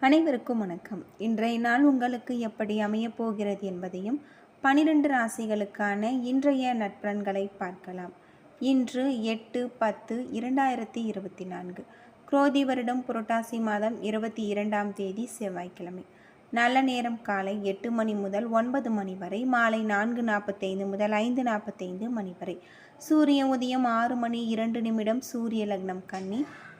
அனைவருக்கும் வணக்கம். இன்றைய நாள் உங்களுக்கு எப்படி அமையப் போகிறது என்பதையும் பனிரெண்டு ராசிகளுக்கான இன்றைய நட்பலன்களை பார்க்கலாம். இன்று எட்டு பத்து இரண்டாயிரத்தி இருபத்தி நான்கு. குரோதி வருடம் புரட்டாசி மாதம் இருபத்தி இரண்டாம் தேதி செவ்வாய்க்கிழமை. நல்ல நேரம் காலை எட்டு மணி முதல் ஒன்பது மணி வரை மாலை நான்கு நாற்பத்தைந்து முதல் ஐந்து நாற்பத்தைந்து மணி வரை. சூரிய உதயம் ஆறு மணி இரண்டு நிமிடம் சூரிய லக்னம் கன்னி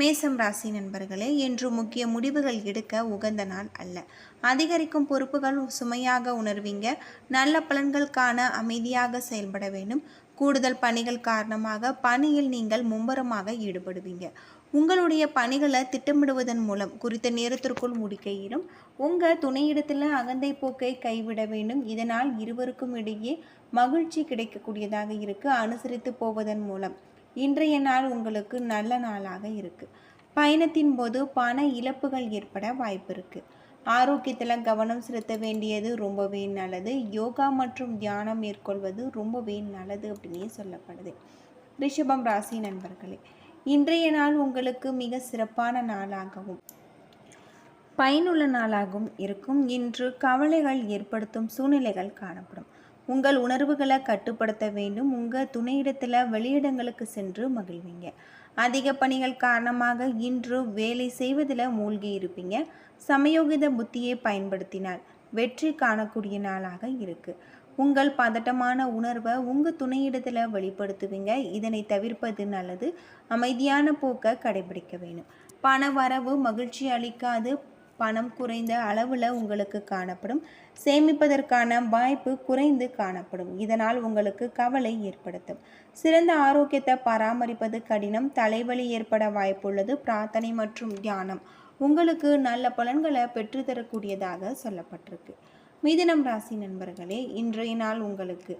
மேசம் ராசி நண்பர்களே என்று முக்கிய முடிவுகள் எடுக்க உகந்த நாள் அல்ல. அதிகரிக்கும் பொறுப்புகள் சுமையாக உணர்வீங்க. நல்ல பலன்கள் காண அமைதியாக செயல்பட வேண்டும். கூடுதல் பணிகள் காரணமாக பணியில் நீங்கள் மும்பரமாக ஈடுபடுவீங்க. உங்களுடைய பணிகளை திட்டமிடுவதன் மூலம் குறித்த நேரத்திற்குள் முடிக்க இயலும். உங்கள் துணையிடத்தில் அகந்தை போக்கை கைவிட வேண்டும். இதனால் இருவருக்கும் இடையே மகிழ்ச்சி கிடைக்கக்கூடியதாக இருக்கு. அனுசரித்து போவதன் மூலம். இன்றைய நாள் உங்களுக்கு நல்ல நாளாக இருக்குது பயணத்தின் போது பண இழப்புகள் ஏற்பட வாய்ப்பு இருக்குது ஆரோக்கியத்தில் கவனம் செலுத்த வேண்டியது ரொம்பவே நல்லது. யோகா மற்றும் தியானம் மேற்கொள்வது ரொம்பவே நல்லது அப்படின்னே சொல்லப்படுது. ரிஷபம் ராசி நண்பர்களே இன்றைய நாள் உங்களுக்கு மிக சிறப்பான நாளாகவும் பயனுள்ள நாளாகவும் இருக்கும். இன்று கவலைகள் ஏற்படுத்தும் சூழ்நிலைகள் காணப்படும். உங்கள் உணர்வுகளை கட்டுப்படுத்த வேண்டும். உங்கள் துணையிடத்தில் வெளியிடங்களுக்கு சென்று மகிழ்வீங்க. அதிக பணிகள் காரணமாக இன்று வேலை செய்வதில் மூழ்கி இருப்பீங்க. சமயோகித புத்தியை பயன்படுத்தினால் வெற்றி காணக்கூடிய நாளாக இருக்குது உங்கள் பதட்டமான உணர்வை உங்கள் துணையிடத்தில் வெளிப்படுத்துவீங்க. இதனை தவிர்ப்பது நல்லது. அமைதியான போக்கை கடைபிடிக்க வேணும் பண வரவு மகிழ்ச்சி அளிக்காது. பணம் குறைந்த அளவில் உங்களுக்கு காணப்படும். சேமிப்பதற்கான வாய்ப்பு குறைந்து காணப்படும். இதனால் உங்களுக்கு கவலை ஏற்படுத்தும். சிறந்த ஆரோக்கியத்தை பராமரிப்பது கடினம். தலைவலி ஏற்பட வாய்ப்புள்ளது. பிரார்த்தனை மற்றும் தியானம் உங்களுக்கு நல்ல பலன்களை பெற்றுத்தரக்கூடியதாக சொல்லப்பட்டிருக்கு. மிதுனம் ராசி நண்பர்களே இன்றைய நாள் உங்களுக்கு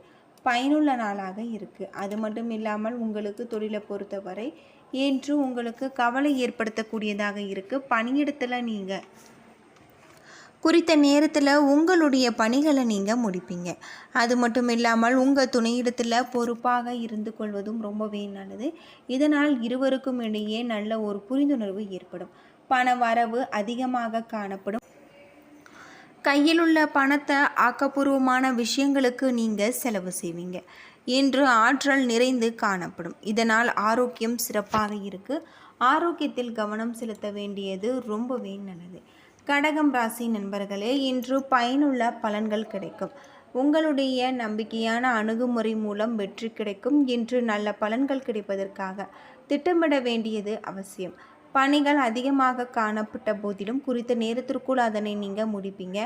பயனுள்ள நாளாக இருக்குது அது மட்டும் இல்லாமல் உங்களுக்கு தொழிலை பொறுத்தவரை என்று உங்களுக்கு கவலை ஏற்படுத்தக்கூடியதாக இருக்குது பணியிடத்தில் நீங்கள் குறித்த நேரத்தில் உங்களுடைய பணிகளை நீங்கள் முடிப்பீங்க. அது மட்டும் இல்லாமல் உங்கள் துணையிடத்தில் பொறுப்பாக இருந்து கொள்வதும் ரொம்பவே நல்லது. இதனால் இருவருக்கும் இடையே நல்ல ஒரு புரிந்துணர்வு ஏற்படும். பண வரவு அதிகமாக காணப்படும். கையில் உள்ள பணத்தை ஆக்கப்பூர்வமான விஷயங்களுக்கு நீங்கள் செலவு செய்வீங்க. இன்று ஆற்றல் நிறைந்து காணப்படும். இதனால் ஆரோக்கியம் சிறப்பாக இருக்குது ஆரோக்கியத்தில் கவனம் செலுத்த வேண்டியது ரொம்பவே நல்லது. கடகம் ராசி நண்பர்களே இன்று பயனுள்ள பலன்கள் கிடைக்கும். உங்களுடைய நம்பிக்கையான அணுகுமுறை மூலம் வெற்றி கிடைக்கும். இன்று நல்ல பலன்கள் கிடைப்பதற்காக திட்டமிட வேண்டியது அவசியம். பணிகள் அதிகமாக காணப்பட்ட போதிலும் குறித்த நேரத்திற்குள் அதனை நீங்கள் முடிப்பீங்க.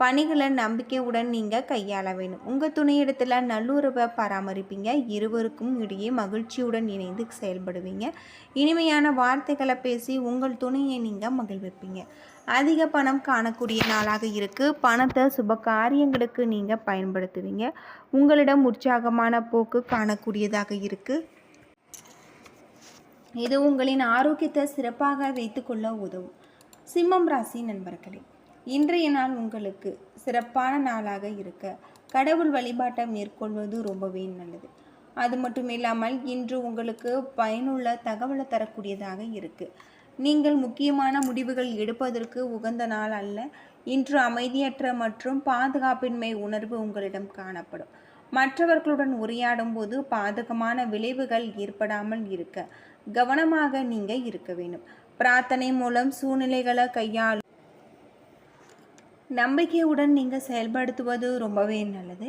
பணிகளை நம்பிக்கையுடன் நீங்கள் கையாள வேணும் உங்கள் துணையிடத்தில் நல்லுறவை பராமரிப்பீங்க. இருவருக்கும் இடையே மகிழ்ச்சியுடன் இணைந்து செயல்படுவீங்க. இனிமையான வார்த்தைகளை பேசி உங்கள் துணையை நீங்கள் மகிழ்விப்பீங்க. அதிக பணம் காணக்கூடிய நாளாக இருக்குது பணத்தை சுப காரியங்களுக்கு நீங்கள் பயன்படுத்துவீங்க. உங்களிடம் உற்சாகமான போக்கு காணக்கூடியதாக இருக்குது இது உங்களின் ஆரோக்கியத்தை சிறப்பாக வைத்துக்கொள்ள உதவும். சிம்மம் ராசி நண்பர்களே இன்றைய நாள் உங்களுக்கு சிறப்பான நாளாக இருக்க கடவுள் வழிபாட்டை மேற்கொள்வது ரொம்பவே நல்லது. அது மட்டும் இல்லாமல் இன்று உங்களுக்கு பயனுள்ள தகவலை தரக்கூடியதாக இருக்குது நீங்கள் முக்கியமான முடிவுகள் எடுப்பதற்கு உகந்த நாள் அல்ல இன்று அமைதியற்ற மற்றும் பாதுகாப்பின்மை உணர்வு உங்களிடம் காணப்படும். மற்றவர்களுடன் உரையாடும் போது பாதகமான விளைவுகள் ஏற்படாமல் இருக்க கவனமாக நீங்கள் இருக்க வேண்டும். பிரார்த்தனை மூலம் சூழ்நிலைகளை கையாளும் நம்பிக்கையுடன் நீங்கள் செயல்படுத்துவது ரொம்பவே நல்லது.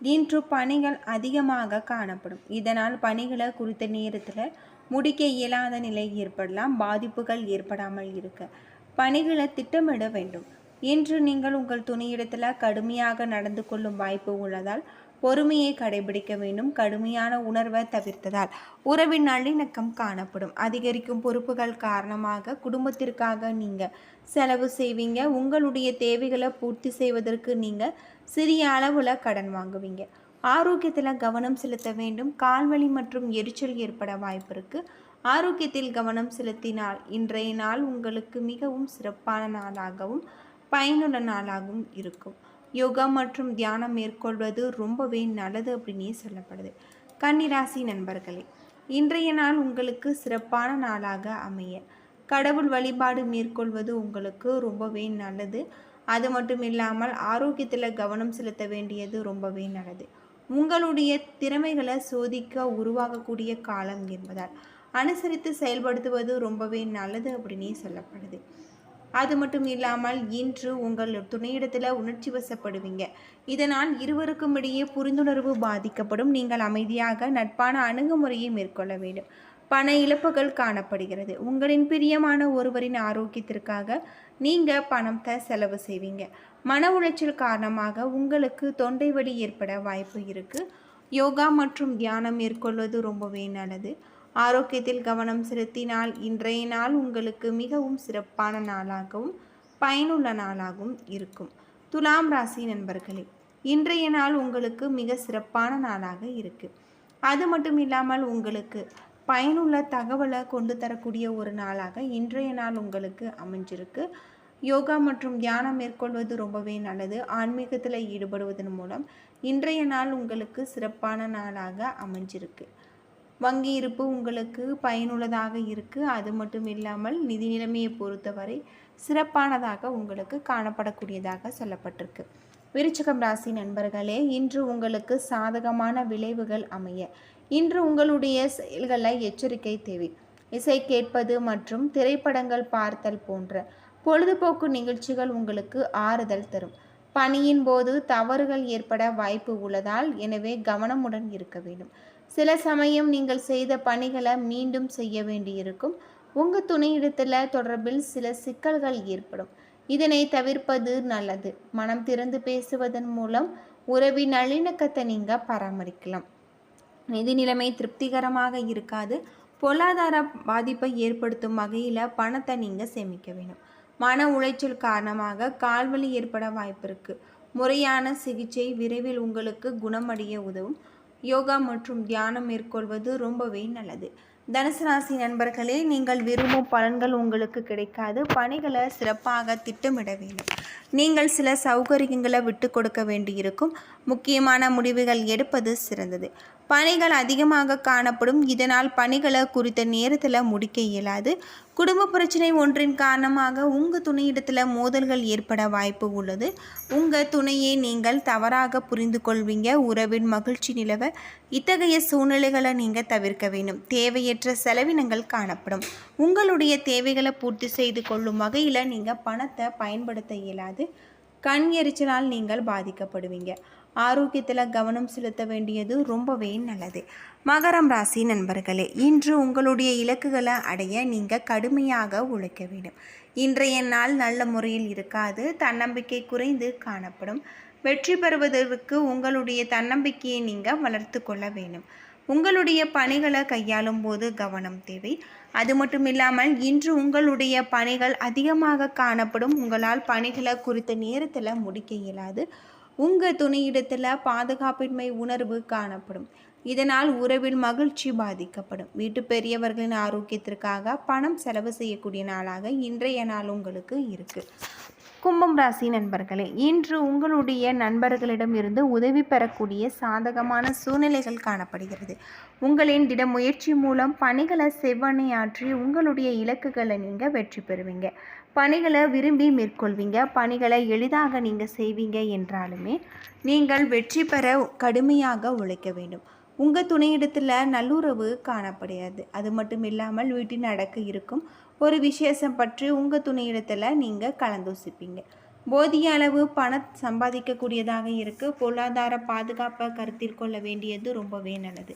இன்று பணிகள் அதிகமாக காணப்படும். இதனால் பணிகளை குறித்த நேரத்தில் முடிக்க இயலாத நிலை ஏற்படலாம். பாதிப்புகள் ஏற்படாமல் இருக்க. பணிகளை திட்டமிட வேண்டும். இன்று நீங்கள் உங்கள் துணையிடத்தில் கடுமையாக நடந்து கொள்ளும் வாய்ப்பு உள்ளதால் பொறுமையை கடைபிடிக்க வேண்டும். கடுமையான உணர்வை தவிர்த்ததால் உறவின் நல்லிணக்கம் காணப்படும். அதிகரிக்கும் பொறுப்புகள் காரணமாக குடும்பத்திற்காக நீங்கள் செலவு செய்வீங்க. உங்களுடைய தேவைகளை பூர்த்தி செய்வதற்கு நீங்கள் சிறிய அளவில் கடன் வாங்குவீங்க. ஆரோக்கியத்தில் கவனம் செலுத்த வேண்டும். கால்வலி மற்றும் எரிச்சல் ஏற்பட வாய்ப்பு இருக்குது ஆரோக்கியத்தில் கவனம் செலுத்தினால் இன்றைய நாள் உங்களுக்கு மிகவும் சிறப்பான நாளாகவும் பயனுள்ள நாளாகவும் இருக்கும். யோகா மற்றும் தியானம் மேற்கொள்வது ரொம்பவே நல்லது அப்படின்னே சொல்லப்படுது. கன்னிராசி நண்பர்களே இன்றைய நாள் உங்களுக்கு சிறப்பான நாளாக அமைய கடவுள் வழிபாடு மேற்கொள்வது உங்களுக்கு ரொம்பவே நல்லது. அது மட்டும் இல்லாமல் ஆரோக்கியத்தில் கவனம் செலுத்த வேண்டியது ரொம்பவே நல்லது. உங்களுடைய திறமைகளை சோதிக்க உருவாகக்கூடிய காலம் என்பதால் அனுசரித்து செயல்படுத்துவது ரொம்பவே நல்லது அப்படின்னே சொல்லப்படுது. அது மட்டும் இல்லாமல் இன்று உங்கள் துணையிடத்தில் உணர்ச்சி வசப்படுவீங்க. இதனால் இருவருக்கும் இடையே புரிந்துணர்வு பாதிக்கப்படும். நீங்கள் அமைதியாக நட்பான அணுகுமுறையை மேற்கொள்ள வேண்டும். பண இழப்புகள் காணப்படுகிறது. உங்களின் பிரியமான ஒருவரின் ஆரோக்கியத்திற்காக நீங்கள் பணத்தை செலவு செய்வீங்க. மன உளைச்சல் காரணமாக உங்களுக்கு தொண்டை வலி ஏற்பட வாய்ப்பு இருக்குது யோகா மற்றும் தியானம் மேற்கொள்வது ரொம்பவே நல்லது. ஆரோக்கியத்தில் கவனம் செலுத்தினால் இன்றைய நாள் உங்களுக்கு மிகவும் சிறப்பான நாளாகவும் பயனுள்ள நாளாகவும் இருக்கும். துலாம் ராசி நண்பர்களே இன்றைய நாள் உங்களுக்கு மிக சிறப்பான நாளாக இருக்குது அது மட்டும் இல்லாமல் உங்களுக்கு பயனுள்ள தகவலை கொண்டு தரக்கூடிய ஒரு நாளாக இன்றைய நாள் உங்களுக்கு அமைஞ்சிருக்கு. யோகா மற்றும் தியானம் மேற்கொள்வது ரொம்பவே நல்லது. ஆன்மீகத்தில் ஈடுபடுவதன் மூலம் இன்றைய நாள் உங்களுக்கு சிறப்பான நாளாக அமைஞ்சிருக்கு. வங்கி இருப்பு உங்களுக்கு பயனுள்ளதாக இருக்குது அது மட்டும் இல்லாமல் நிதி நிலைமையை பொறுத்தவரை சிறப்பானதாக உங்களுக்கு காணப்படக்கூடியதாக சொல்லப்பட்டிருக்கு. விருச்சகம் ராசி நண்பர்களே இன்று உங்களுக்கு சாதகமான விளைவுகள் அமைய இன்று உங்களுடைய செயல்களை எச்சரிக்கை தேவை. இசை கேட்பது மற்றும் திரைப்படங்கள் பார்த்தல் போன்ற பொழுதுபோக்கு நிகழ்ச்சிகள் உங்களுக்கு ஆறுதல் தரும். பணியின் போது தவறுகள் ஏற்பட வாய்ப்பு உள்ளதால் எனவே கவனமுடன் இருக்க வேண்டும். சில சமயம் நீங்கள் செய்த பணிகளை மீண்டும் செய்ய வேண்டியிருக்கும். உங்கள் துணையிடத்தில் தொடர்பில் சில சிக்கல்கள் ஏற்படும். இதனை தவிர்ப்பது நல்லது. மனம் திறந்து பேசுவதன் மூலம் உறவின் நல்லிணக்கத்தை நீங்கள் பராமரிக்கலாம். நிதி நிலைமை திருப்திகரமாக இருக்காது. பொருளாதார பாதிப்பை ஏற்படுத்தும் வகையில் பணத்தை நீங்கள் சேமிக்க வேணும் மன உளைச்சல் காரணமாக கால்வலி ஏற்பட வாய்ப்பு இருக்குது முறையான சிகிச்சை விரைவில் உங்களுக்கு குணமடைய உதவும். யோகா மற்றும் தியானம் மேற்கொள்வது ரொம்பவே நல்லது. தனுசு ராசி நண்பர்களே நீங்கள் விரும்பும் பலன்கள் உங்களுக்கு கிடைக்காது. பணிகளை சிறப்பாக திட்டமிட வேண்டும். நீங்கள் சில சௌகரியங்களை விட்டு கொடுக்க வேண்டியிருக்கும். முக்கியமான முடிவுகள் எடுப்பது சிறந்தது. பணிகள் அதிகமாக காணப்படும். இதனால் பணிகளை குறித்த நேரத்தில் முடிக்க இயலாது. குடும்ப பிரச்சனை ஒன்றின் காரணமாக உங்கள் துணையிடத்தில் மோதல்கள் ஏற்பட வாய்ப்பு உள்ளது. உங்கள் துணையை நீங்கள் தவறாக புரிந்து கொள்வீங்க. உறவின் மகிழ்ச்சி நிலவ இத்தகைய சூழ்நிலைகளை நீங்கள் தவிர்க்க வேண்டும். தேவையற்ற செலவினங்கள் காணப்படும். உங்களுடைய தேவைகளை பூர்த்தி செய்து கொள்ளும் வகையில் நீங்கள் பணத்தை பயன்படுத்த இயலாது. கண் எரிச்சலால் நீங்கள் பாதிக்கப்படுவீங்க. ஆரோக்கியத்தில் கவனம் செலுத்த வேண்டியது ரொம்பவே நல்லது. மகரம் ராசி நண்பர்களே இன்று உங்களுடைய இலக்குகளை அடைய நீங்கள் கடுமையாக உழைக்க வேண்டும். இன்றைய நாள் நல்ல முறையில் இருக்காது தன்னம்பிக்கை குறைந்து காணப்படும். வெற்றி பெறுவதற்கு உங்களுடைய தன்னம்பிக்கையை நீங்கள் வளர்த்து கொள்ள வேண்டும். உங்களுடைய பணிகளை கையாளும் போது கவனம் தேவை. அது மட்டும் இல்லாமல் இன்று உங்களுடைய பணிகள் அதிகமாக காணப்படும். உங்களால் பணிகளை குறித்த நேரத்தில் முடிக்க இயலாது. உங்கள் துணையிடத்தில் பாதுகாப்பின்மை உணர்வு காணப்படும். இதனால் உறவில் மகிழ்ச்சி பாதிக்கப்படும். வீட்டு பெரியவர்களின் ஆரோக்கியத்திற்காக பணம் செலவு செய்யக்கூடிய நாளாக இன்றைய நாள் உங்களுக்கு இருக்குது கும்பம் ராசி நண்பர்களே இன்று உங்களுடைய நண்பர்களிடம் இருந்து உதவி பெறக்கூடிய சாதகமான சூழ்நிலைகள் காணப்படுகிறது. உங்களின் திட முயற்சி மூலம் பணிகளை செவ்வனையாற்றி உங்களுடைய இலக்குகளை நீங்கள் வெற்றி பெறுவீங்க. பணிகளை விரும்பி மேற்கொள்வீங்க பணிகளை எளிதாக நீங்கள் செய்வீங்க என்றாலுமே நீங்கள் வெற்றி பெற கடுமையாக உழைக்க வேண்டும். உங்கள் துணையிடத்தில் நல்லுறவு காணப்படையாது அது மட்டும் இல்லாமல் வீட்டின் அடக்க இருக்கும் ஒரு விசேஷம் பற்றி உங்கள் துணையிடத்தில் நீங்கள் கலந்தோசிப்பீங்க. போதிய அளவு பணம் சம்பாதிக்கக்கூடியதாக இருக்குது பொருளாதார பாதுகாப்பை கருத்தில் கொள்ள வேண்டியது ரொம்பவே நல்லது.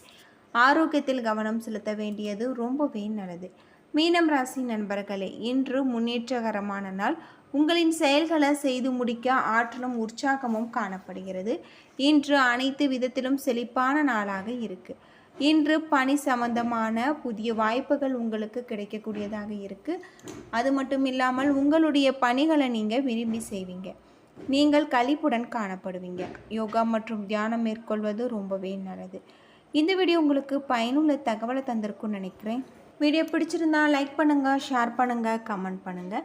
ஆரோக்கியத்தில் கவனம் செலுத்த வேண்டியது ரொம்பவே நல்லது. மீனம் ராசி நண்பர்களே இன்று முன்னேற்றகரமான நாள். உங்களின் செயல்களை செய்து முடிக்க ஆற்றலும் உற்சாகமும் காணப்படுகிறது. இன்று அனைத்து விதத்திலும் செழிப்பான நாளாக இருக்கு. இன்று பணி சம்பந்தமான புதிய வாய்ப்புகள் உங்களுக்கு கிடைக்கக்கூடியதாக இருக்கு. அது மட்டும் இல்லாமல் உங்களுடைய பணிகளை நீங்கள் விரும்பி செய்வீங்க. நீங்கள் கழிப்புடன் காணப்படுவீங்க. யோகா மற்றும் தியானம் மேற்கொள்வது ரொம்பவே நல்லது. இந்த வீடியோ உங்களுக்கு பயனுள்ள தகவலை தந்திருக்கும்னு நினைக்கிறேன். வீடியோ பிடிச்சிருந்தா லைக் பண்ணுங்கள் ஷேர் பண்ணுங்கள் கமெண்ட் பண்ணுங்கள்